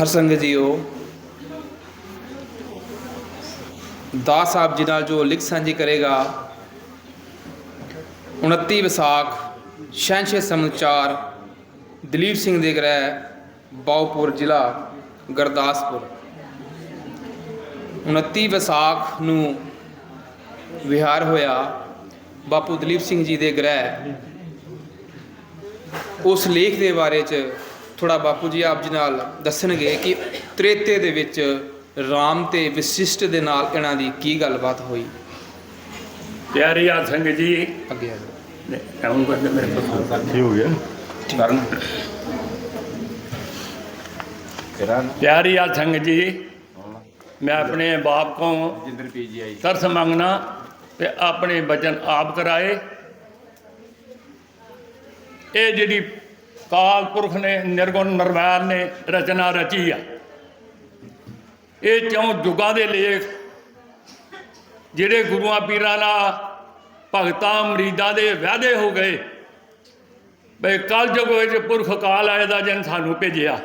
ਹਰਸੰਗਤ JIO, ਦਾਸ ਸਾਹਿਬ ਜੀ ਨਾਲ ਜੋ ਲਿਖ ਸਾਂਝੀ ਕਰੇਗਾ 29 ਵਿਸਾਖ ਸ਼ੈਂਸ਼ੇ ਸਮਾਚਾਰ ਦਲੀਪ ਸਿੰਘ ਦੇ ਗ੍ਰਹਿ, ਬਾਉਪੁਰ ਜ਼ਿਲ੍ਹਾ, ਗੁਰਦਾਸਪੁਰ। 29 ਵਿਸਾਖ ਨੂੰ ਵਿਹਾਰ ਹੋਇਆ ਬਾਪੂ ਦਲੀਪ ਸਿੰਘ ਜੀ ਦੇ ਗ੍ਰਹਿ। ਉਸ ਲੇਖ ਦੇ ਬਾਰੇ ਚ ਥੋੜਾ ਬਾਪੂ ਜੀ ਆਪ ਜੀ ਨਾਲ ਦੱਸਣਗੇ ਕਿ ਤ੍ਰੇਤੇ ਦੇ ਵਿੱਚ ਰਾਮ ਤੇ ਵਿਸ਼ਿਸ਼ਟ ਦੇ ਨਾਲ ਇਹਨਾਂ ਦੀ ਕੀ ਗੱਲਬਾਤ ਹੋਈ? ਪਿਆਰੀ ਆ ਸੰਗ ਜੀ। ਅੱਗੇ ਆ ਜਾਓ। ਨੇ ਆਉਂ ਕਰਦੇ ਮੇਰੇ ਕੋਲ। ਕੀ ਹੋ ਗਿਆ? ਕਰਨ। ਪਿਆਰੀ ਆ ਸੰਗ ਜੀ ਮੈਂ ਆਪਣੇ ਬਾਪ ਕੋ ਜਿੰਦਰ ਪੀਜੀਆਈ ਤਰਸ ਮੰਗਣਾ ਤੇ ਆਪਣੇ ਬਚਨ ਆਪ ਕਰਾਏ। ਇਹ ਜਿਹੜੀ ਕਾਲ ਪੁਰਖ ਨੇ, ਨਿਰਗੁਣ ਨਿਰਵੈਰ ਨੇ ਰਚਨਾ ਰਚੀ ਆ। ਇਹ ਚੌਂ ਜੁਗਾਂ ਦੇ ਲੇਖ, ਜਿਹੜੇ ਗੁਰੂਆਂ ਪੀਰਾਂ ਨਾਲ ਭਗਤਾਂ ਮਰੀਦਾਂ ਦੇ ਵਾਅਦੇ ਹੋ ਗਏ। ਬਈ ਕਲ ਜੁਗ ਵਿੱਚ ਪੁਰਖ ਕਾਲ ਆਏ ਦਾ ਜਨ ਸਾਨੂੰ ਭੇਜਿਆ।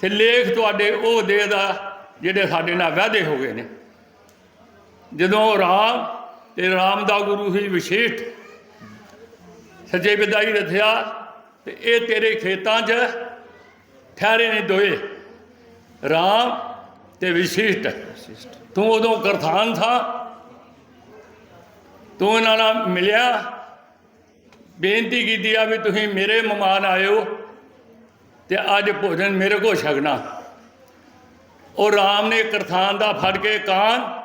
ਤੇ ਲੇਖ ਤੁਹਾਡੇ ਉਹ ਦੇ ਦਾ, ਜਿਹੜੇ ਸਾਡੇ ਨਾਲ ਵਾਅਦੇ ਹੋ ਗਏ ਨੇ। ਜਦੋਂ ਰਾਮ ਤੇ ਰਾਮ ਦਾ ਗੁਰੂ ਹੀ ਵਿਸ਼ੇਸ਼ ਸੱਚੇ ਵਿਦਾਈ ਰਥਿਆ ਤੇ ਇਹ ਤੇਰੇ ਖੇਤਾਂ 'ਚ ਠਹਿਰੇ ਨੇ ਦੋਏ। ਰਾਮ ਤੇ ਵਿਸ਼ਿਸ਼ਟ। ਤੂੰ ਉਦੋਂ ਕਰਥਾਨ ਥਾ। ਤੂੰ ਇਹਨਾਂ ਨਾਲ ਮਿਲਿਆ। ਬੇਨਤੀ ਕੀਤੀ ਆ ਵੀ ਤੁਸੀਂ ਮੇਰੇ ਮਹਿਮਾਨ ਆਇਓ ਤੇ ਅੱਜ ਭੋਜਨ ਮੇਰੇ ਕੋ ਛਕਣਾ। ਉਹ ਰਾਮ ਨੇ ਕਰਥਾਨ ਦਾ ਫੜ ਕੇ ਕਾਨ,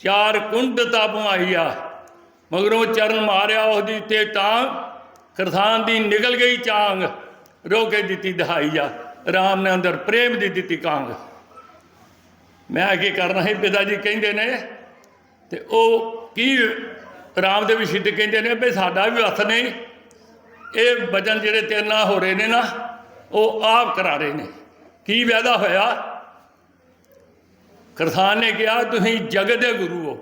ਚਾਰ ਕੁੰਡ ਤਪਵਾਈ ਆ, ਮਗਰੋਂ ਚਰਨ ਮਾਰਿਆ ਉਹਦੀ ਤੇ ਤਾਂ ਕਰਥਾਨ ਦੀ ਨਿਕਲ ਗਈ ਚਾਂਗ ਰੋਕੇ ਦਿੱਤੀ ਦਹਾਈ ਆ ਰਾਮ ਨੇ ਅੰਦਰ ਪ੍ਰੇਮ ਦੀ ਦਿੱਤੀ ਕਾਂਗ। ਮੈਂ ਕੀ ਕਰਨਾ ਹੈ ਪਿਤਾ ਜੀ ਕਹਿੰਦੇ ਨੇ ਤੇ ਉਹ ਕੀ ਰਾਮ ਦੇ ਵੀ ਸਿੱਧ ਕਹਿੰਦੇ ਨੇ ਵੀ ਸਾਡਾ ਵੀ ਹੱਥ ਨਹੀਂ। ਇਹ ਵਜਨ ਜਿਹੜੇ ਤੇਰੇ ਨਾਲ ਹੋ ਰਹੇ ਨੇ ਨਾ ਉਹ ਆਪ ਕਰਾ ਰਹੇ ਨੇ। ਕੀ ਵਾਅਦਾ ਹੋਇਆ? ਕਰਸਾਨ ਨੇ ਕਿਹਾ ਤੁਸੀਂ ਜਗਤ ਦੇ ਗੁਰੂ ਹੋ।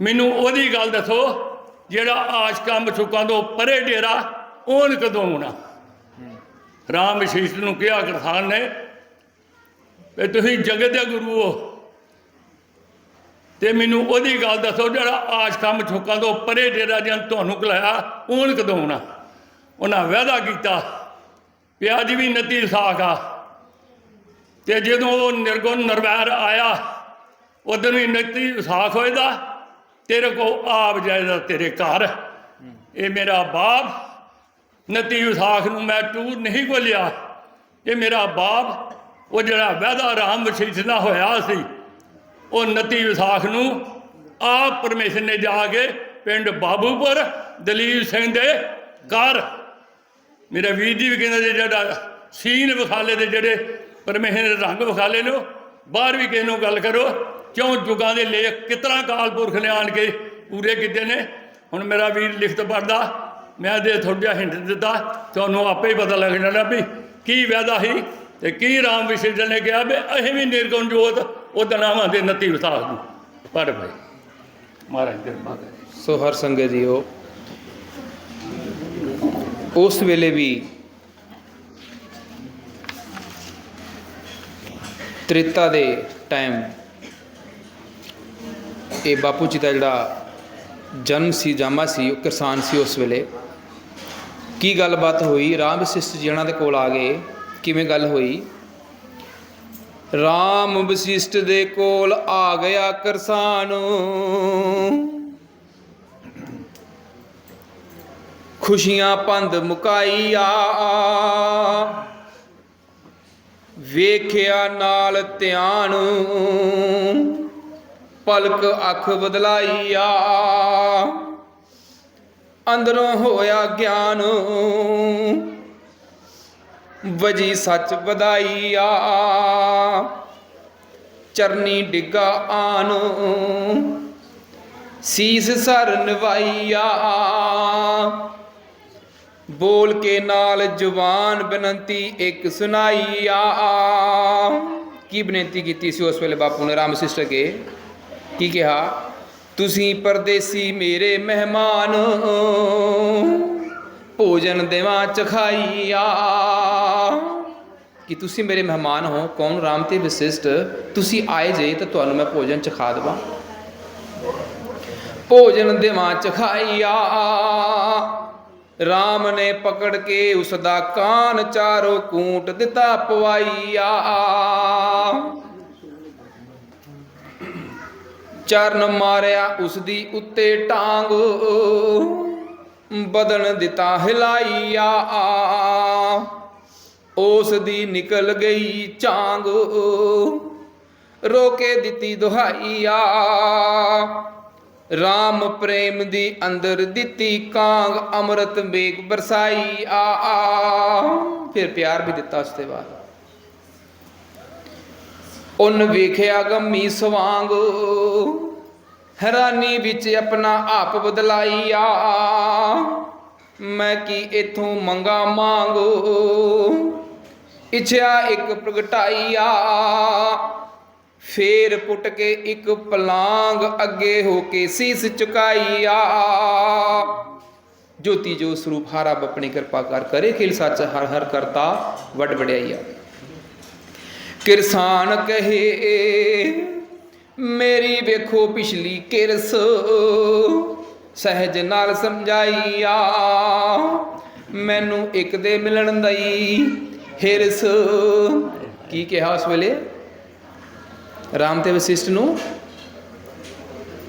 ਮੈਨੂੰ ਉਹਦੀ ਗੱਲ ਦੱਸੋ ਜਿਹੜਾ ਆਸ਼ਕਾਂ ਮਛੁਕਾਂ ਤੋਂ ਪਰੇ ਡੇਰਾ, ਉਹਨ ਕਦੋਂ ਆਉਣਾ? ਰਾਮ ਵਿਸ਼ੇਸ਼ ਨੂੰ ਕਿਹਾ ਕਰਸਾਨ ਨੇ, ਵੀ ਤੁਸੀਂ ਜਗਤ ਦੇ ਗੁਰੂ ਹੋ। ਤੇ ਮੈਨੂੰ ਉਹਦੀ ਗੱਲ ਦੱਸੋ, ਜਿਹੜਾ ਆਸ਼ਕਾਂ ਮਛੁਕਾਂ ਤੋਂ ਪਰੇ ਡੇਰਾ ਜਨ ਤੁਹਾਨੂੰ ਕਲਾਇਆ ਉਹਨ ਕਦੋਂ ਆਉਣਾ? ਉਹਨਾਂ ਵਾਅਦਾ ਕੀਤਾ ਵੀ ਅੱਜ ਵੀ ਨਤੀ ਸਾਖ ਆ। ਤੇ ਜਦੋਂ ਉਹ ਨਿਰਗੁਣ ਨਿਰਵੈਰ ਆਇਆ, ਉਦੋਂ ਹੀ ਨਤੀ ਵਿਸਾਖ ਹੋਏਦਾ। ਤੇਰੇ ਕੋ ਆਪ ਜਾਏਦਾ ਤੇਰੇ ਘਰ ਇਹ ਮੇਰਾ ਬਾਪ, ਨਤੀ ਵਿਸਾਖ ਨੂੰ ਮੈਂ ਟੂਰ ਨਹੀਂ ਕੋਲਿਆ ਇਹ ਮੇਰਾ ਬਾਪ, ਉਹ ਜਿਹੜਾ ਵਾਅਦਾ ਰਾਮ ਵਿਸ਼ੇਸ਼ ਨਾਲ ਹੋਇਆ ਸੀ, ਉਹ ਨਤੀ ਵਿਸਾਖ ਨੂੰ ਆਪ ਪਰਮੇਸ਼ਰ ਨੇ ਜਾ ਕੇ ਪਿੰਡ ਬਾਬੂਪੁਰ ਦਲੀਪ ਸਿੰਘ ਦੇ ਘਰ। ਮੇਰੇ ਵੀਰ ਜੀ ਵੀ ਕਹਿੰਦੇ ਜੀ ਜਿਹੜਾ ਸੀਨ ਵਿਖਾਲੇ ਦੇ ਜਿਹੜੇ ਪਰਮੇਸ਼ਰ ਨੇ ਰੰਗ ਵਿਖਾਲੇ ਨੇ ਬਾਹਰ ਵੀ ਕਿਸੇ ਨੂੰ ਗੱਲ ਕਰੋ। ਕਿਉਂ ਜੁਗਾਂ ਦੇ ਲੇਖ ਕਿਤਨਾ ਕਾਲ ਪੁਰਖ ਨੇ ਆਣ ਕੇ ਪੂਰੇ ਕੀਤੇ ਨੇ? ਹੁਣ ਮੇਰਾ ਵੀਰ ਲਿਖਤ ਪੜਦਾ ਮੈਂ ਦੇ ਥੋੜਾ ਜਿਹਾ ਹਿੰਟ ਦਿੱਤਾ, ਤੁਹਾਨੂੰ ਆਪੇ ਹੀ ਪਤਾ ਲੱਗ ਜਾਣਾ ਵੀ ਕੀ ਵਾਅਦਾ ਸੀ ਤੇ ਕੀ ਰਾਮ ਵਿਸ਼ੇਜਨ ਨੇ ਕਿਹਾ ਵੀ ਅਸੀਂ ਵੀ ਨਿਰਗੁਣ ਜੋਤ, ਉਹ ਨਾਵਾਂ ਦੇ ਨਤੀ ਵਿਸਾਖ ਨੂੰ। ਪੜ ਭਾਈ, ਮਹਾਰਾਜ ਦੇ ਕਰੇ। ਸੋ ਹਰ ਸੰਗਤ ਜੀਓ, ਉਸ ਵੇਲੇ ਵੀ ਤ੍ਰੇਤਾ ਦੇ ਟਾਈਮ ਇਹ ਬਾਪੂ ਜੀ ਦਾ ਜਿਹੜਾ ਜਨਮ ਸੀ, ਜਾਮਾ ਸੀ, ਉਹ ਕਿਸਾਨ ਸੀ ਉਸ ਵੇਲੇ। ਕੀ ਗੱਲਬਾਤ ਹੋਈ? ਰਾਮ ਵਸਿਸ਼ਟ ਜੀ ਉਹਨਾਂ ਦੇ ਕੋਲ ਆ ਗਏ। ਕਿਵੇਂ ਗੱਲ ਹੋਈ? ਰਾਮ ਵਸਿਸ਼ਟ ਦੇ ਕੋਲ ਆ ਗਿਆ ਕਿਸਾਨ। ਖੁਸ਼ੀਆਂ ਭੰਦ ਮੁਕਾਈ ਆ ਵੇਖਿਆ ਨਾਲ ਧਿਆਨ। ਪਲਕ ਅੱਖ ਬਦਲਾਈਆ। ਅੰਦਰੋਂ ਹੋਇਆ ਗਿਆਨ। ਵਜੀ ਸੱਚ ਵਧਾਈਆ। ਚਰਨੀ ਡਿੱਗਾ ਆਨ। ਸੀਸ ਸਰ ਨਵਾਈਆ। ਬੋਲ ਕੇ ਨਾਲ ਜ਼ੁਬਾਨ ਬੇਨਤੀ ਇੱਕ ਸੁਣਾਈਆ। ਕੀ ਬੇਨਤੀ ਕੀਤੀ ਸੀ ਉਸ ਵੇਲੇ ਬਾਪੂ ਨੇ? ਰਾਮ ਸਿਸਟਰ ਕੇ। ਕੀ ਕਿਹਾ? ਤੁਸੀਂ ਪਰਦੇਸੀ ਮੇਰੇ ਮਹਿਮਾਨ, ਭੋਜਨ ਦੇਵਾਂ ਚਖਾਈਆ। ਕਿ ਤੁਸੀਂ ਮੇਰੇ ਮਹਿਮਾਨ ਹੋ? ਕੌਣ? ਰਾਮ ਤੇ ਵਿਸ਼ਿਸ਼ਟ। ਤੁਸੀਂ ਆਏ ਜੇ ਤਾਂ ਤੁਹਾਨੂੰ ਮੈਂ ਭੋਜਨ ਚਖਾ ਦੇਵਾਂ। ਭੋਜਨ ਦੇਵਾਂ ਚਖਾਈਆ। ਰਾਮ ਨੇ ਪਕੜ ਕੇ ਉਸ ਦਾ ਕਾਨ ਚਾਰੋਂ ਕੂਟ ਦਿੱਤਾ ਪਵਾਈਆ। ਚਰਨ ਮਾਰਿਆ ਉਸ ਦੀ ਉੱਤੇ ਟਾਂਗ। ਬਦਨ ਦਿੱਤਾ ਹਿਲਾਈਆ ਉਸ ਦੀ ਨਿਕਲ ਗਈ ਚਾਂਗ। ਰੋਕੇ ਦਿੱਤੀ ਦੁਹਾਈਆ। RAM ਪ੍ਰੇਮ ਦੀ ਅੰਦਰ ਦਿੱਤੀ ਕਾਂਗ। ਅੰਮ੍ਰਿਤ ਵੇਗ ਬਰਸਾਈ ਆ ਆ ਫਿਰ ਪਿਆਰ ਵੀ ਦਿੱਤਾ ਉਸ ਤੇ ਬਾਅਦ। ਉਨ ਵੇਖਿਆ ਗੰਮੀ ਸਵਾਂਗ। ਹੈਰਾਨੀ ਵਿੱਚ ਆਪਣਾ ਆਪ ਬਦਲਾਈ ਆ ਮੈਂ ਕੀ ਇਥੋਂ ਮੰਗਾ ਮੰਗੋ? ਇਛਿਆ ਇੱਕ ਪ੍ਰਗਟਾਈ ਆ ਫੇਰ ਪੁੱਟ ਕੇ ਇੱਕ ਪਲਾਂਗ ਅੱਗੇ ਹੋ ਕੇ ਸੀਸ ਝੁਕਾਈ ਆ ਜੋਤੀ ਜੋ ਸਰੂਪ ਹਾਰਾ ਆਪਣੀ ਕਿਰਪਾ ਕਰ ਕਰੇ, ਖੇਲ ਸੱਚ ਹਰ ਹਰ ਕਰਤਾ ਵੱਡ ਵਡਿਆਈ ਆ ਕਿਰਸਾਨ ਕਹੇ, ਮੇਰੀ ਵੇਖੋ ਪਿਛਲੀ ਕਿਰਸ। ਸਹਿਜ ਨਾਲ ਸਮਝਾਈਆ, ਮੈਨੂੰ ਇੱਕ ਦੇ ਮਿਲਣ ਦਈ ਹਿਰਸ। ਕੀ ਕਿਹਾ ਉਸ ਵੇਲੇ? ਰਾਮ ਤੇ ਵਸਿਸ਼ਟ ਨੂੰ?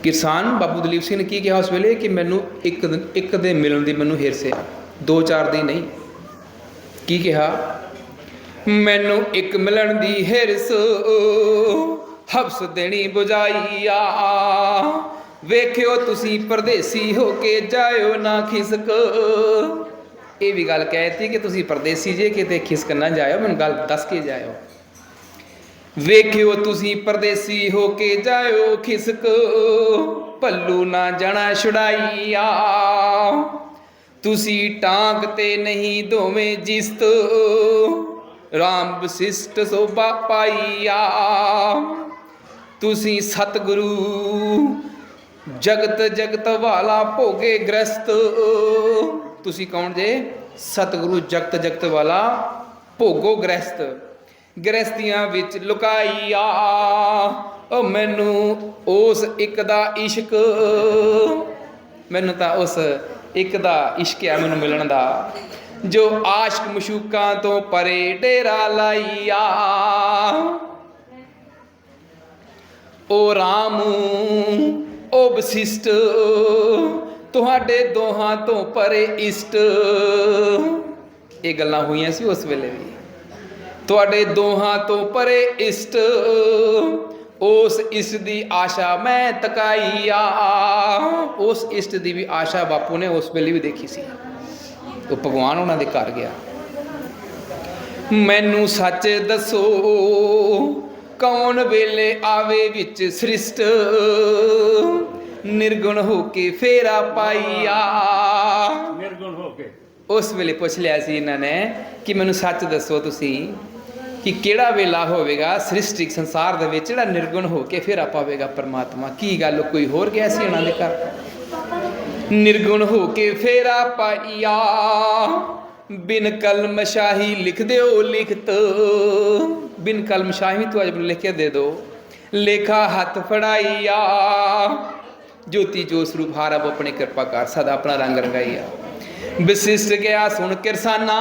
ਕਿਸਾਨ ਬਾਬੂ ਦਲੀਪ ਸਿੰਘ ਨੇ ਕੀ ਕਿਹਾ ਉਸ ਵੇਲੇ? ਕਿ ਮੈਨੂੰ ਇੱਕ ਦਿਨ- ਇੱਕ ਦੇ ਮਿਲਣ ਦੀ ਮੈਨੂੰ ਹਿਰਸ ਆ ਦੋ ਚਾਰ ਦੀ ਨਹੀਂ। ਕੀ ਕਿਹਾ? ਮੈਨੂੰ ਇੱਕ ਮਿਲਣ ਦੀ ਹਿਰਸ। ਹਬਸ ਦੇਣੀ ਬੁਝਾਈਆ। ਵੇਖਿਓ ਤੁਸੀਂ ਪਰਦੇਸੀ ਹੋ ਕੇ ਜਾਇਓ ਨਾ ਖਿਸਕ। ਇਹ ਵੀ ਗੱਲ ਕਹਿਤੀ ਕਿ ਤੁਸੀਂ ਪਰਦੇਸੀ ਜੇ ਕਿਤੇ ਖਿਸਕ ਨਾ ਜਾਇਓ। ਮੈਨੂੰ ਗੱਲ ਦੱਸ ਕੇ ਜਾਇਓ। ਵੇਖਿਓ ਤੁਸੀਂ ਪਰਦੇਸੀ ਹੋ ਕੇ ਜਾਇਓ ਖਿਸਕ। ਭੱਲੂ ਨਾ ਜਣਾ ਛੁਡਾਈਆ। ਤੁਸੀਂ ਟਾਂਗ ਤੇ ਨਹੀਂ ਦੋਵੇਂ ਜਿਸਤ। ਰਾਮ ਵਸਿਸ਼ਟ ਸੋਭਾ ਪਾਈਆ ਤੁਸੀਂ ਸਤਿਗੁਰੂ, ਜਗਤ ਜਗਤ ਵਾਲਾ ਭੋਗੇ ਗ੍ਰਸਤ। ਤੁਸੀਂ ਕੌਣ ਜੇ? ਸਤਿਗੁਰੂ, ਜਗਤ ਜਗਤ ਵਾਲਾ ਭੋਗੋ ਗ੍ਰਸਤ। ਗ੍ਰਸਤੀਆਂ ਵਿੱਚ ਲੁਕਾਈਆ। ਓ ਮੈਨੂੰ ਉਸ ਇੱਕ ਦਾ ਇਸ਼ਕ। ਮੈਨੂੰ ਤਾਂ ਉਸ ਇੱਕ ਦਾ ਇਸ਼ਕ ਆ, ਮੈਨੂੰ ਮਿਲਣ ਦਾ। ਜੋ ਆਸ਼ਕ ਮਸ਼ੂਕਾਂ ਤੋਂ ਪਰੇ ਡੇਰਾ ਲਾਈਆ ਓ ਰਾਮ, ਓ ਵਸਿਸ਼ਟ ਤੁਹਾਡੇ ਦੋਹਾਂ ਤੋਂ ਪਰੇ ਇਸ਼ਟ। ਇਹ ਗੱਲਾਂ ਹੋਈਆਂ ਸੀ ਉਸ ਵੇਲੇ ਵੀ। ਤੁਹਾਡੇ ਦੋਹਾਂ ਤੋਂ ਪਰੇ ਇਸ਼ਟ, ਉਸ ਇਸ ਦੀ ਆਸ਼ਾ ਮੈਂ ਤਕਾਈਆ ਉਸ ਇਸ਼ਟ ਦੀ ਵੀ ਆਸ਼ਾ ਬਾਪੂ ਨੇ ਉਸ ਵੇਲੇ ਵੀ ਦੇਖੀ ਸੀ। ਉਹ ਭਗਵਾਨ ਉਹਨਾਂ ਦੇ ਘਰ ਗਿਆ। ਮੈਨੂੰ ਸੱਚ ਦੱਸੋ ਕੌਣ ਵੇਲੇ ਆਵੇ ਵਿੱਚ ਸ੍ਰਿਸ਼ਟ? ਨਿਰਗੁਣ ਹੋ ਕੇ ਫੇਰਾ ਪਾਈਆ। ਨਿਰਗੁਣ ਹੋ ਕੇ। ਉਸ ਵੇਲੇ ਪੁੱਛ ਲਿਆ ਸੀ ਇਹਨਾਂ ਨੇ ਕਿ ਮੈਨੂੰ ਸੱਚ ਦੱਸੋ ਤੁਸੀਂ ਕਿ ਕਿਹੜਾ ਵੇਲਾ ਹੋਵੇਗਾ ਸ੍ਰਿਸ਼ਟਿਕ ਸੰਸਾਰ ਦੇ ਵਿੱਚ ਜਿਹੜਾ ਨਿਰਗੁਣ ਹੋ ਕੇ ਫੇਰਾ ਪਾਵੇਗਾ ਪਰਮਾਤਮਾ? ਕੀ ਗੱਲ ਕੋਈ ਹੋਰ ਗਿਆ ਸੀ ਉਹਨਾਂ ਦੇ ਘਰ? ਨਿਰਗੁਣ ਹੋ ਕੇ ਫੇਰਾ ਪਾਈਆ। ਬਿਨ ਕਲਮ ਸ਼ਾਹੀ ਲਿਖ ਦਿਓ ਲਿਖਤ। ਬਿਨ ਕਲਮ ਸ਼ਾਹੀ ਤੂੰ ਅੱਜ ਲਿਖ ਕੇ ਦੇ ਦੋ। ਲੇਖਾ ਹੱਥ ਫੜਾਈਆ। ਜੋਤੀ ਜੋ ਸਰੂਪ ਹਾਰਬ ਆਪਣੀ ਕਿਰਪਾ ਕਰ ਸਦਾ ਆਪਣਾ ਰੰਗ ਰੰਗਾਈਆ। ਵਿਸ਼ਿਸ਼ਟ ਗਿਆ ਸੁਣ ਕਿਰਸਾਨਾ।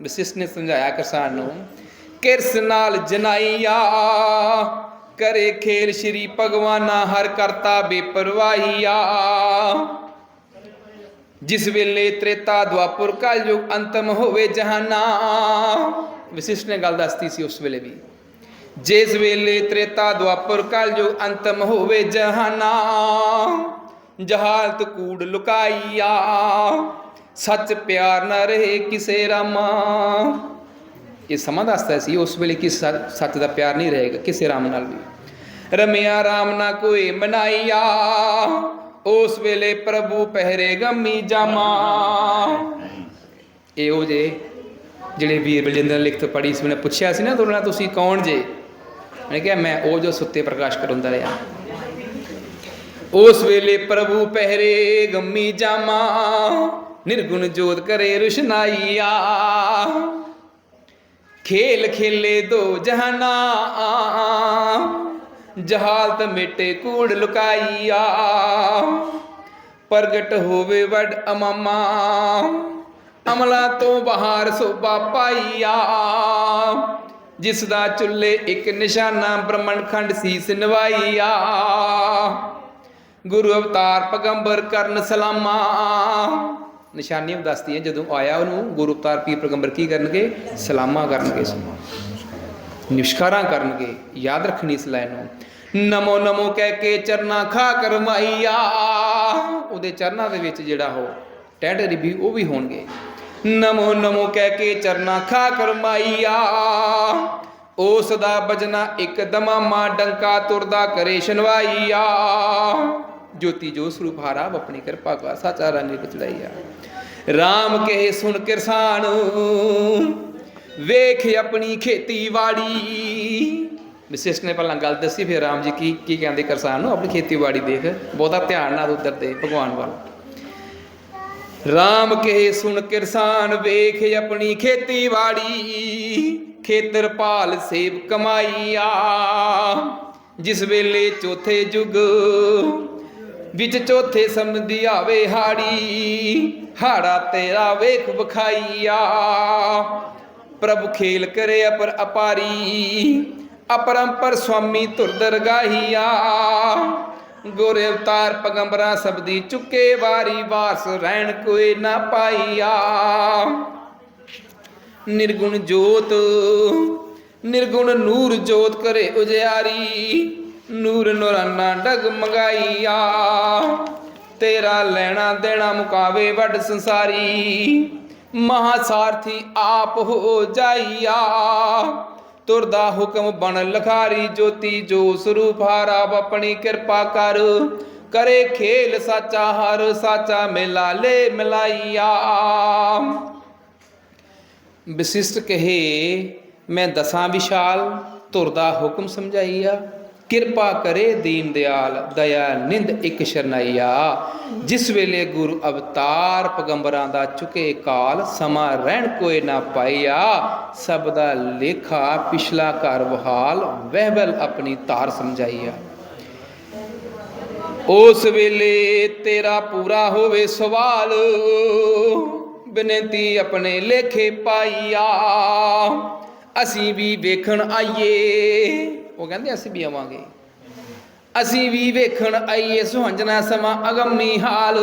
ਵਿਸ਼ਿਸ਼ਟ ਨੇ ਸਮਝਾਇਆ ਕਿਰਸਾਨ ਨੂੰ, ਕਿਰਸ ਨਾਲ ਜਨਾਈਆ। ਕਰੇ ਖੇਲ ਸ਼੍ਰੀ ਭਗਵਾਨਾ, ਹਰ ਕਰਤਾ ਬੇਪਰਵਾਹੀਆ ਜਿਸ ਵੇਲੇ ਤ੍ਰੇਤਾ ਦੁਆਪੁਰ ਕਲਯੁਗ ਅੰਤਮ ਹੋਵੇ ਜਹਾਨਾ। ਵਿਸ਼ਿਸ਼ਟ ਨੇ ਗੱਲ ਦੱਸਤੀ ਸੀ ਉਸ ਵੇਲੇ ਵੀ। ਜਿਸ ਵੇਲੇ ਤ੍ਰੇਤਾ ਦੁਆਪੁਰ ਕਲਯੁਗ ਅੰਤਮ ਹੋਵੇ ਜਹਾਨਾ, ਜਹਾਲਤ ਕੂੜ ਲੁਕਾਈਆ ਸੱਚ ਪਿਆਰ ਨਾ ਰਹੇ ਕਿਸੇ ਰਾਮਾ। ਇਹ ਸਮਾਂ ਦੱਸਦਾ ਸੀ ਉਸ ਵੇਲੇ ਕਿ ਸੱਚ ਸੱਚ ਦਾ ਪਿਆਰ ਨਹੀਂ ਰਹੇਗਾ ਕਿਸੇ ਰਾਮ ਨਾਲ ਵੀ ਰਮਿਆ ਰਾਮ ਨਾ ਕੋਈ ਮਨਾਈਆ ਉਸ ਵੇਲੇ ਪ੍ਰਭੂ ਪਹਿਰੇ ਗੰਮੀ ਜਾਮਾ ਇਹੋ ਜੇ ਜਿਹੜੇ ਵੀਰ ਬਲਜਿੰਦਰ ਨੇ ਲਿਖਤ ਪੜ੍ਹੀ ਸੀ ਉਹਨੇ ਪੁੱਛਿਆ ਸੀ ਨਾ ਤੁਹਾਨੂੰ ਤੁਸੀਂ ਕੌਣ ਜੇ ਮੈਂ ਕਿਹਾ ਮੈਂ ਉਹ ਜੋ ਸੁੱਤੇ ਪ੍ਰਕਾਸ਼ ਕਰਾਉਂਦਾ ਰਿਹਾ ਉਸ ਵੇਲੇ ਪ੍ਰਭੂ ਪਹਿਰੇ ਗੰਮੀ ਜਾਮਾ ਨਿਰਗੁਣ ਜੋਤ ਕਰੇ ਰੁਸ਼ਨਾਈਆ ਖੇਲ ਖੇਲੇ ਦੋ ਜਹਾਨਾ। ਜਹਾਲਤ ਮਿਟੇ ਕੂੜ ਲੁਕਾਈਆ। ਪ੍ਰਗਟ ਹੋਵੇ ਵੱਡ ਅਮਮਾ। ਅਮਲਾ ਤੋਂ ਬਹਾਰ ਸੋਭਾ ਪਾਈਆ। ਜਿਸ ਦਾ ਚੁੱਲੇ ਇੱਕ ਨਿਸ਼ਾਨਾ ਬ੍ਰਹਮਣ ਖੰਡ ਸੀਸ ਨਵਾਈਆ ਗੁਰੂ ਅਵਤਾਰ ਪਗੰਬਰ ਕਰਨ ਸਲਾਮਾ। ਨਿਸ਼ਾਨੀਆਂ ਦੱਸਦੀਆਂ, ਜਦੋਂ ਆਇਆ ਉਹਨੂੰ ਗੁਰੂ ਅਵਤਾਰ ਪੀਰ ਪਗੰਬਰ ਕੀ ਕਰਨਗੇ? ਸਲਾਮਾ ਕਰਨਗੇ। ਨਿਸ਼ਕਾਰਾਂ ਕਰਨਗੇ, ਯਾਦ ਰੱਖਣੀ ਇਸ ਲਾਈਨ ਨੂੰ। ਨਮੋ ਨਮੋ ਕਹਿ ਕੇ ਚਰਨਾ ਖਾ ਕਰਮਾਈਆ ਉਹਦੇ ਚਰਨਾਂ ਦੇ ਵਿੱਚ ਜਿਹੜਾ ਉਹ ਟੈਂਡਰੀ ਵੀ ਉਹ ਵੀ ਹੋਣਗੇ। ਨਮੋ ਨਮੋ ਕਹਿ ਕੇ ਚਰਨਾ ਖਾ ਕਰਮਾਈਆ ਉਸ ਦਾ ਬਜਨਾ ਇੱਕ ਦਮਾਮਾ ਡੰਕਾ ਤੁਰਦਾ ਕਰੇ ਸ਼ਨਵਾਈਆ। ਜੋਤੀ ਜੋ ਸਰੂਪ ਹਾਰਾ ਆਪਣੀ ਕਿਰਪਾ ਕਰ ਸਾਚਾ ਰੰਗ ਚੜਾਈਆ RAM ਕਹੇ ਸੁਣ ਕਿਰਸਾਨ, ਵੇਖ ਆਪਣੀ ਖੇਤੀਬਾੜੀ ਵਿਸ਼ੇਸ਼ ਨੇ ਪਹਿਲਾਂ ਗੱਲ ਦੱਸੀ, ਫਿਰ ਰਾਮ ਜੀ ਕੀ ਕੀ ਕਹਿੰਦੇ ਕਿਸਾਨ ਨੂੰ? ਆਪਣੀ ਖੇਤੀਬਾੜੀ ਦੇਖ, ਬਹੁਤਾ ਧਿਆਨ ਨਾਲ ਉਧਰ ਦੇ ਭਗਵਾਨ ਵੱਲ। RAM ਕਹੇ ਸੁਣ ਕਿਰਸਾਨ, ਵੇਖ ਆਪਣੀ ਖੇਤੀਬਾੜੀ ਖੇਤਰ ਪਾਲ ਸੇਬ ਕਮਾਈਆ ਜਿਸ ਵੇਲੇ ਚੌਥੇ ਯੁਗ ਵਿੱਚ ਚੌਥੇ ਸਮਝੀ ਆਵੇ ਹਾੜੀ, ਹਾੜਾ ਤੇਰਾ ਵੇਖ ਵਿਖਾਈਆ। ਪ੍ਰਭ ਖੇਲ ਕਰੇ ਅਪਰ ਅਪਾਰੀ, ਅਪਰੰਪਰ ਸੁਆਮੀ ਧੁਰ ਦਰਗਾਹੀਆ। ਗੋਰੇ ਅਵਤਾਰ ਪਗੰਬਰਾਂ ਸਬਦੀ ਚੁੱਕੇ ਵਾਰੀ ਵਾਸ ਰਹਿਣ ਕੋਈ ਨਾ ਪਾਈਆ। ਨਿਰਗੁਣ ਜੋਤ, ਨਿਰਗੁਣ ਨੂਰ ਜੋਤ ਕਰੇ ਉਜਿਆਰੀ। ਨੂਰ ਨੁਰਾਨਾ ਡਗ ਮੰਗਾਈਆ। ਤੇਰਾ ਲੈਣਾ ਦੇਣਾ ਮੁਕਾਵੇ ਵੱਡ ਸੰਸਾਰੀ। ਮਹਾ ਸਾਰਥੀ ਆਪ ਹੋ ਜਾਈਆ। ਤੁਰਦਾ ਹੁਕਮ ਬਣ ਲਖਾਰੀ ਜੋਤੀ, ਜੋ ਸਰੂਪ ਹਾਰਾ ਆਪਣੀ ਕਿਰਪਾ ਕਰ। ਕਰੇ ਖੇਲ ਸਾਚਾ, ਹਰ ਸਾਚਾ ਮਿਲਾ ਲੈ ਮਿਲਾਈਆ। ਵਿਸ਼ਿਸ਼ਟ ਕਹੇ, ਮੈਂ ਦਸਾਂ ਵਿਸ਼ਾਲ, ਤੁਰਦਾ ਹੁਕਮ ਸਮਝਾਈਆ। ਕਿਰਪਾ ਕਰੇ ਦੀਨ ਦਿਆਲ, ਦਇਆ ਨਿੰਦ ਇੱਕ ਸ਼ਰਨਾਈਆ। ਜਿਸ ਵੇਲੇ ਗੁਰੂ ਅਵਤਾਰ ਪਗੰਬਰਾਂ ਦਾ ਚੁਕੇ ਕਾਲ, ਸਮਾਂ ਰਹਿਣ ਕੋਈ ਨਾ ਪਾਈਆ, ਸਭ ਦਾ ਲੇਖਾ ਪਿਛਲਾ ਘਰ ਵਹਾਲ ਵਹਿਬਲ ਆਪਣੀ ਧਾਰ ਸਮਝਾਈਆ। ਉਸ ਵੇਲੇ ਤੇਰਾ ਪੂਰਾ ਹੋਵੇ ਸਵਾਲ, ਬੇਨਤੀ ਆਪਣੇ ਲੇਖੇ ਪਾਈਆ। ਅਸੀਂ ਵੀ ਵੇਖਣ ਆਈਏ ਉਹ ਕਹਿੰਦੇ ਅਸੀਂ ਵੀ ਆਵਾਂਗੇ। ਅਸੀਂ ਵੀ ਵੇਖਣ ਆਈਏ ਸੁਹੰਜਣਾ ਸਮਾਂ ਅਗੰਮੀ ਹਾਲ।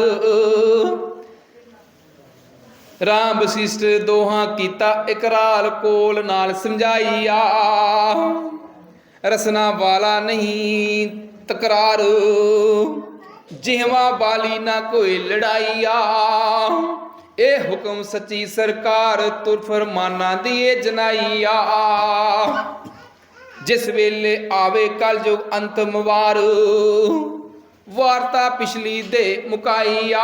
ਰਾਮ ਵਸਿਸ਼ਟ ਦੋਹਾਂ ਕੀਤਾ ਇਕਰਾਰ ਕੋਲ ਨਾਲ ਸਮਝਾਈਆ। ਰਸਨਾ ਵਾਲਾ ਨਹੀਂ ਤਕਰਾਰ। ਜਿਹਵਾ ਵਾਲੀ ਨਾ ਕੋਈ ਲੜਾਈਆ। ਇਹ ਹੁਕਮ ਸੱਚੀ ਸਰਕਾਰ ਤੁਰ ਫਰਮਾਨਾ ਦੀਏ ਜਨਾਈਆ। ਜਿਸ ਵੇਲੇ ਆਵੇ ਕਲਯੁਗ ਅੰਤਮ ਵਾਰ ਵਾਰਤਾ ਪਿਛਲੀ ਦੇ ਮੁਕਾਈਆ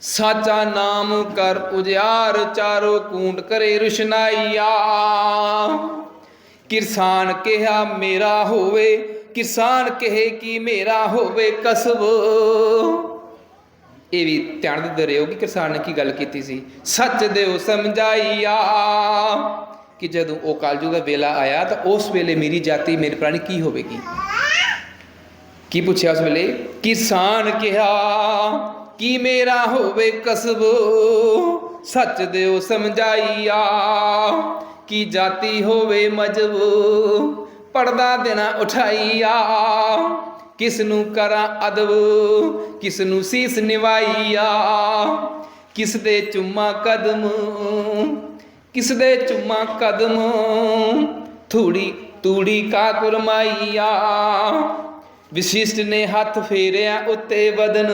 ਸਾਚਾ ਨਾਮ ਕਰ ਉਜਿਆਰ, ਚਾਰੋ ਕੂੰਟ ਕਰੇ ਰੁਸ਼ਨਾਈਆ। ਕਿਰਸਾਨ ਕਿਹਾ, ਮੇਰਾ ਹੋਵੇ। ਕਿਸਾਨ ਕਹੇ ਕਿ, ਮੇਰਾ ਹੋਵੇ ਕਸਬ। ਇਹ ਵੀ ਧਿਆਨ ਦਿੰਦੇ ਰਹੋ ਕਿ ਕਿਸਾਨ ਨੇ ਕੀ ਗੱਲ ਕੀਤੀ ਸੀ? ਸੱਚ ਦਿਓ ਸਮਝਾਈਆ। ਕਿ ਜਦੋਂ ਉਹ ਕਾਲਜੂ ਦਾ ਵੇਲਾ ਆਇਆ ਤਾਂ ਉਸ ਵੇਲੇ ਮੇਰੀ ਜਾਤੀ, ਮੇਰੇ ਪ੍ਰਾਣੀ ਕੀ ਹੋਵੇਗੀ? ਕੀ ਪੁੱਛਿਆ ਉਸ ਵੇਲੇ? ਕਿਸਾਨ ਕਿਹਾ, ਕੀ ਮੇਰਾ ਹੋਵੇ ਕਸਬ? ਸੱਚ ਦਿਓ ਸਮਝਾਈਆ, ਕੀ ਜਾਤੀ ਹੋਵੇ ਮਜਬ? ਪਰਦਾ ਦੇਣਾ ਉਠਾਈਆ ਕਿਸ ਨੂੰ ਕਰਾਂ ਅਦਬ? ਕਿਸ ਨੂੰ ਸੀਸ ਨਿਵਾਈਆ? ਕਿਸ ਦੇ ਚੁੰਮਾ ਕਦਮ? ਕਿਸ ਦੇ ਚੁੰਮਾ ਕਦਮ? ਥੂੜੀ ਤੂੜੀ ਕਾ ਕੁਰਮਾਈਆ। ਵਿਸ਼ਿਸ਼ਟ ਨੇ ਹੱਥ ਫੇਰਿਆ ਉੱਤੇ ਬਦਨ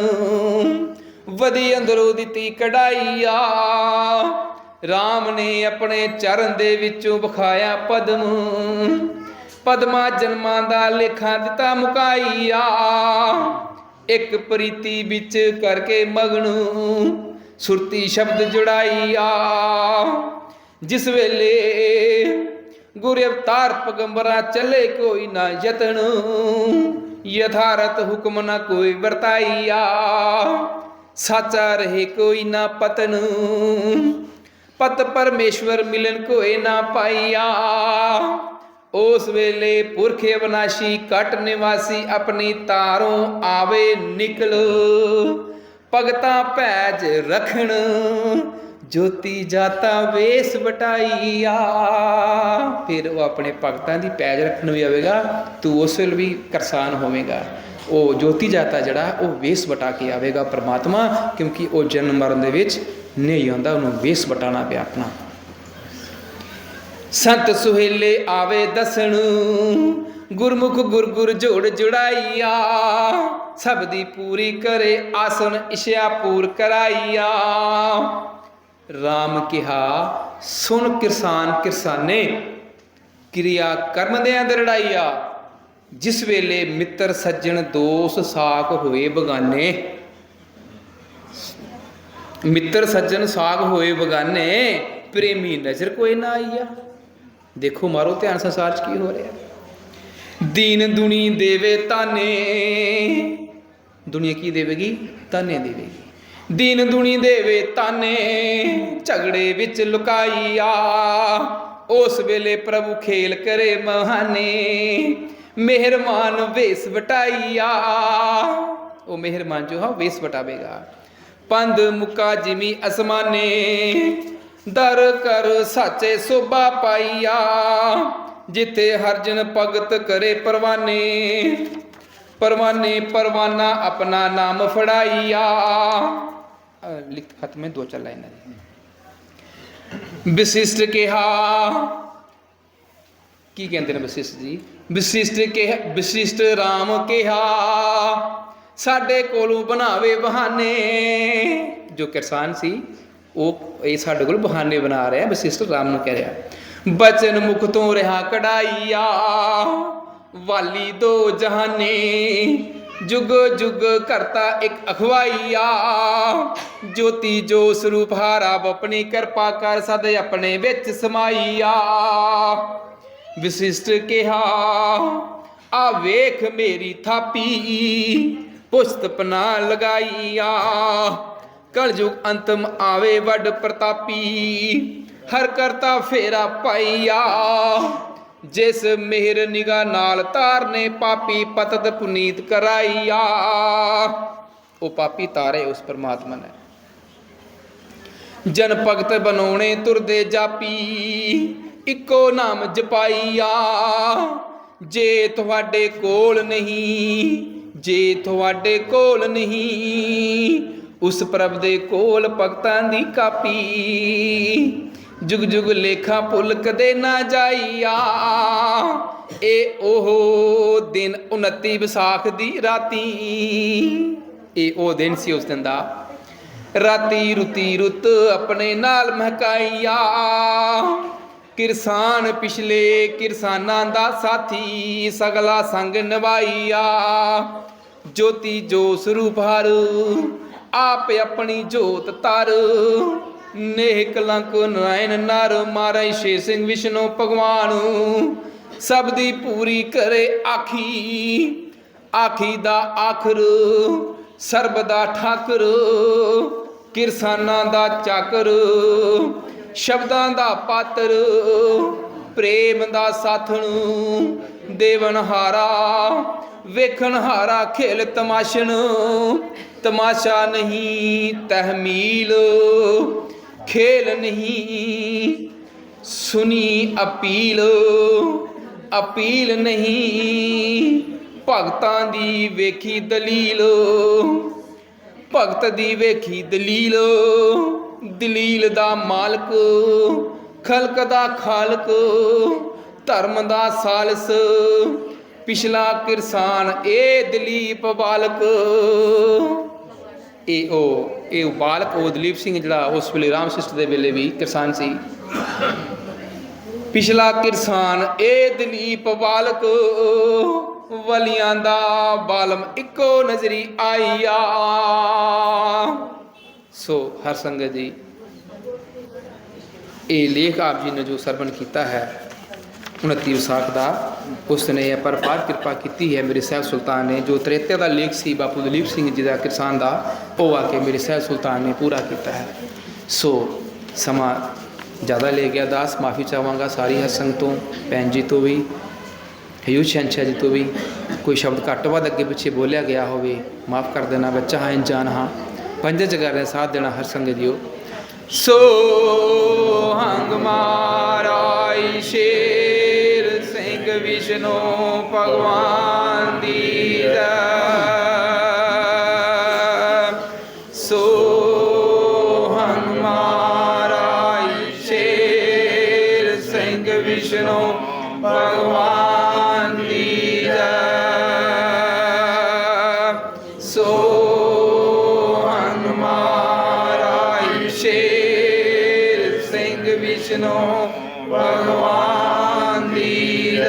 ਵਧੀ ਅੰਦਰੋਂ ਦਿੱਤੀ ਕਢਾਈਆ। RAM ਨੇ ਆਪਣੇ ਚਰਨ ਦੇ ਵਿੱਚੋਂ ਵਿਖਾਇਆ ਪਦਮ। ਪਦਮਾ ਜਨਮਾਂ ਦਾ ਲੇਖਾ ਦਿੱਤਾ ਮੁਕਾਈਆ। ਇੱਕ ਪ੍ਰੀਤੀ ਵਿੱਚ ਕਰਕੇ ਮਗਨ। ਸੁਰਤੀ ਸ਼ਬਦ ਜੁੜਾਈਆ। ਜਿਸ ਵੇਲੇ ਗੁਰ ਅਵਤਾਰ ਪਗੰਬਰਾ ਚੱਲੇ ਕੋਈ ਨਾ ਯਤਨ ਯਥਾਰਤ ਹੁਕਮ ਨਾ ਕੋਈ ਵਰਤਾਈਆ ਸਾਚਾ ਰਹੇ ਕੋਈ ਨਾ ਪਤਨ ਪਤ ਪਰਮੇਸ਼ਵਰ ਮਿਲਨ ਕੋਏ ਨਾ ਪਾਈਆ ਉਸ ਵੇਲੇ ਪੁਰਖ ਅਵਨਾਸ਼ੀ ਕਟ ਨਿਵਾਸੀ ਆਪਣੀ ਤਾਰੋਂ ਆਵੇ ਨਿਕਲ ਭਗਤਾ ਭੈਜ ਰਖਣ ਜੋਤੀ ਜਾਤਾ ਵੇਸ ਵਟਾਈਆ। ਫਿਰ ਉਹ ਆਪਣੇ ਭਗਤਾਂ ਦੀ ਪੈਜ ਰੱਖਣ ਵੀ ਆਵੇਗਾ, ਤੂੰ ਉਸ ਵੇਲੇ ਵੀ ਕਰਸਾਨ ਹੋਵੇਗਾ। ਉਹ ਜੋਤੀ ਜਾਤਾ ਜਿਹੜਾ, ਉਹ ਵੇਸ ਵਟਾ ਕੇ ਆਵੇਗਾ ਪ੍ਰਮਾਤਮਾ, ਕਿਉਂਕਿ ਉਹ ਜਨਮ ਮਰਨ ਦੇ ਵਿੱਚ ਨਹੀਂ ਆਉਂਦਾ, ਉਹਨੂੰ ਵੇਸ ਵਟਾਣਾ ਪਿਆ ਆਪਣਾ। ਸੰਤ ਸੁਹੇਲੇ ਆਵੇ ਦਸਣ, ਗੁਰਮੁਖ ਗੁਰਗੁਰ ਜੋੜ ਜੁੜਾਈਆ। ਸਭ ਦੀ ਪੂਰੀ ਕਰੇ ਆਸਨ ਇਸ਼ਿਆ ਪੂਰ ਕਰਾਈਆ। RAM ਕਿਹਾ, ਸੁਣ ਕਿਰਸਾਨ ਕਿਰਸਾਨੇ, ਕਿਰਿਆ ਕਰਮ ਦੇ ਅੰਦਰ ਲੜਾਈਆ ਜਿਸ ਵੇਲੇ ਮਿੱਤਰ ਸੱਜਣ ਦੋਸ ਸਾਖ ਹੋਏ ਬਗਾਨੇ। ਮਿੱਤਰ ਸੱਜਣ ਸਾਖ ਹੋਏ ਬਗਾਨੇ, ਪ੍ਰੇਮੀ ਨਜ਼ਰ ਕੋਈ ਨਾ ਆਈਆ ਦੇਖੋ ਮਾਰੋ ਧਿਆਨ ਸੰਸਾਰ ਚ ਕੀ ਹੋ ਰਿਹਾ। ਦੀਨ ਦੁਨੀ ਦੇਵੇ ਤਾਨੇ। ਦੁਨੀਆ ਕੀ ਦੇਵੇਗੀ? ਤਾਨੇ ਦੇਵੇਗੀ। ਦੀਨ ਦੁਨੀ ਦੇਵੇ ਤਾਨੇ, ਝਗੜੇ ਵਿੱਚ ਲੁਕਾਈਆ ਉਸ ਵੇਲੇ ਪ੍ਰਭੂ ਖੇਲ ਕਰੇ ਮਹਾਨੇ, ਮਿਹਰਮਾਨ ਵੇਸ ਵਟਾਈਆ ਉਹ ਮਿਹਰਮਾਨ ਜੋ ਹੈ ਵੇਸ ਵਟਾਵੇਗਾ। ਪੰਧ ਮੁਕਾ ਜਿਮੀ ਅਸਮਾਨੇ, ਦਰ ਕਰ ਸਾਚੇ ਸੋਭਾ ਪਾਈਆ ਜਿੱਥੇ ਹਰਜਨ ਭਗਤ ਕਰੇ ਪਰਵਾਨੇ ਪਰਵਾਨੇ ਪਰਵਾਨਾ ਆਪਣਾ ਨਾਮ ਫੜਾਈਆ ਲਿਖ ਖਤ ਮੇ ਦੋ ਚਾਰ ਲਾਈਨਾਂ ਵਿਸ਼ਿਸ਼ਟ ਕਿਹਾ। ਕੀ ਕਹਿੰਦੇ ਨੇ ਵਿਸ਼ਿਸ਼ਟ ਜੀ? ਵਿਸ਼ਿਸ਼ਟ ਕਿਹਾ ਵਿਸ਼ਿਸ਼ਟ RAM ਕਿਹਾ ਸਾਡੇ ਕੋਲੋਂ ਬਣਾਵੇ ਬਹਾਨੇ। ਜੋ ਕਿਰਸਾਨ ਸੀ ਉਹ ਇਹ ਸਾਡੇ ਕੋਲ ਬਹਾਨੇ ਬਣਾ ਰਿਹਾ ਵਿਸ਼ਿਸ਼ਟ RAM ਨੂੰ ਕਹਿ ਰਿਹਾ। ਬਚਨ ਮੁਖ ਤੋਂ ਰਿਹਾ ਕਢਾਈਆ ਵਾਲੀ ਦੋ ਜਹਾਨੇ। ਜੁਗ ਜੁਗ ਕਰਤਾ ਇੱਕ ਅਖਵਾਈਆ। ਜੋਤੀ ਜੋ ਸਰੂਪ ਹਾਰਾ ਆਪਣੀ ਕਿਰਪਾ ਕਰ ਸਦ ਆਪਣੇ ਵਿੱਚ ਸਮਾਈਆ। ਵਿਸ਼ਿਸ਼ਟ ਕਿਹਾ, ਆ ਵੇਖ ਮੇਰੀ ਥਾਪੀ, ਪੁਸਤ ਪਨਾ ਲਗਾਈਆ। ਕਲਯੁਗ ਅੰਤਮ ਆਵੇ ਵੱਡ ਪ੍ਰਤਾਪੀ, ਹਰ ਕਰਤਾ ਫੇਰਾ ਪਾਈਆ। ਜਿਸ ਮਿਹਰ ਨਿਗਾ ਨਾਲ ਤਾਰਨੇ ਪਾਪੀ ਪਤਤ ਪੁਨੀਤ ਕਰਾਈਆ। ਉਹ ਪਾਪੀ ਤਾਰੇ ਉਸ ਪਰਮਾਤਮਾ ਨੇ। ਜਨ ਭਗਤ ਬਣਾਉਣੇ ਤੁਰਦੇ ਜਾਪੀ, ਇੱਕੋ ਨਾਮ ਜਪਾਈਆ। ਜੇ ਤੁਹਾਡੇ ਕੋਲ ਨਹੀਂ, ਜੇ ਤੁਹਾਡੇ ਕੋਲ ਨਹੀਂ, ਉਸ ਪ੍ਰਭ ਦੇ ਕੋਲ ਭਗਤਾਂ ਦੀ ਕਾਪੀ। ਜੁਗ ਜੁਗ ਲੇਖਾ ਭੁੱਲ ਕਦੇ ਨਾ ਜਾਈਆ। ਇਹ ਉਹ ਦਿਨ 29 ਵਿਸਾਖ ਦੀ ਰਾਤੀ। ਇਹ ਉਹ ਦਿਨ ਸੀ ਉਸ ਦਿਨ ਦਾ। ਰਾਤੀ ਰੁਤੀ ਰੁੱਤ ਆਪਣੇ ਨਾਲ ਮਹਕਾਈਆ। ਕਿਰਸਾਨ ਪਿਛਲੇ ਕਿਰਸਾਨਾਂ ਦਾ ਸਾਥੀ, ਸਗਲਾ ਸੰਗ ਨਵਾਈਆ। ਜੋਤੀ ਜੋ ਸਰੂਪ ਹਰ, ਆਪ ਆਪਣੀ ਜੋਤ ਤਰ ਨੇਹ ਕਲੰਕ ਨਾਇਨ ਨਰ ਮਾਰੇ ਸ਼ੇ ਸਿੰਘ ਵਿਸ਼ਨੂੰ ਭਗਵਾਨ। ਸਭ ਦੀ ਪੂਰੀ ਕਰੇ ਆਖੀ। ਆਖੀ ਦਾ ਆਖਰ, ਸਰਬ ਦਾ ਠਾਕਰ, ਕਿਰਸਾਨਾਂ ਦਾ ਚਾਕਰ, ਸ਼ਬਦਾਂ ਦਾ ਪਾਤਰ, ਪ੍ਰੇਮ ਦਾ ਸਾਥਣ, ਦੇਵਨ ਹਾਰਾ, ਵੇਖਣ ਹਾਰਾ, ਖੇਲ ਤਮਾਸ਼ਣ। ਤਮਾਸ਼ਾ ਨਹੀਂ ਤਹਮੀਲ। ਖੇਲ ਨਹੀਂ ਸੁਨੀ ਅਪੀਲ ਅਪੀਲ ਨਹੀਂ। ਭਗਤਾਂ ਦੀ ਵੇਖੀ ਦਲੀਲ, ਭਗਤ ਦੀ ਵੇਖੀ ਦਲੀਲ ਦਲੀਲ ਦਾ ਮਾਲਕ, ਖਲਕ ਦਾ ਖਾਲਕ, ਧਰਮ ਦਾ ਸਾਲਸ। ਪਿਛਲਾ ਕਿਰਸਾਨ, ਇਹ ਦਲੀਪ ਬਾਲਕ। ਇਹ ਉਹ, ਇਹ ਬਾਲਕ ਉਹ ਦਲੀਪ ਸਿੰਘ ਜਿਹੜਾ ਉਸ ਵੇਲੇ ਰਾਮ ਸਿਸਟ ਦੇ ਵੇਲੇ ਵੀ ਕਿਸਾਨ ਸੀ। ਪਿਛਲਾ ਕਿਰਸਾਨ ਇਹ ਦਲੀਪ ਬਾਲਕ, ਵਲੀਆਂ ਦਾ ਬਾਲਮ ਇੱਕੋ ਨਜ਼ਰੀ ਆਈਆ। ਸੋ ਹਰ ਸੰਗਤ ਜੀ, ਇਹ ਲੇਖ ਆਪ ਜੀ ਨੇ ਜੋ ਸਰਵਣ ਕੀਤਾ ਹੈ 29 ਵਿਸਾਖ ਦਾ ਉਸ ਨੇ ਪਰਪਾਰ ਕਿਰਪਾ ਕੀਤੀ ਹੈ ਮੇਰੇ ਸਾਹਿਬ ਸੁਲਤਾਨ ਨੇ ਜੋ ਤ੍ਰੇਤੇ ਦਾ ਲੇਖ ਸੀ ਬਾਪੂ ਦਲੀਪ ਸਿੰਘ ਜੀ ਦਾ ਕਿਸਾਨ ਦਾ ਉਹ ਆ ਕੇ ਮੇਰੇ ਸਾਹਿਬ ਸੁਲਤਾਨ ਨੇ ਪੂਰਾ ਕੀਤਾ ਹੈ ਸੋ ਸਮਾਂ ਜ਼ਿਆਦਾ ਲੈ ਗਿਆ ਦਾਸ ਮਾਫੀ ਚਾਹਾਂਗਾ ਸਾਰੀ ਹਸੰਗ ਤੋਂ ਭੈਣ ਜੀ ਤੋਂ ਵੀ ਹਯੂ ਸ਼ੰਸ਼ਾ ਜੀ ਤੋਂ ਵੀ ਕੋਈ ਸ਼ਬਦ ਘੱਟ ਵੱਧ ਅੱਗੇ ਪਿੱਛੇ ਬੋਲਿਆ ਗਿਆ ਹੋਵੇ ਮਾਫ ਕਰ ਦੇਣਾ ਬੱਚਾ ਹਾਂ ਇਨਸਾਨ ਹਾਂ ਪੰਜ ਜਗ੍ਹਾ ਦੇ ਸਾਥ ਦੇਣਾ ਹਰ ਸੰਗ ਦਿਓ ਸੋ ਹੰਗ ਮਾਰਾਈ ਸ਼ੇ ਵਿਸ਼ਨੂੰ ਭਗਵਾਨ ਦੀ ਜੈ ਸ਼ੇਰ ਸਿੰਘ ਵਿਸ਼ਨੂੰ ਭਗਵਾਨ ਦੀ ਸੋ ਹਨੁਮਾਰਾਈ ਸ਼ੇਰ ਸਿੰਘ ਵਿਸ਼ਨੂੰ ਭਗਵਾਨ ਦੀ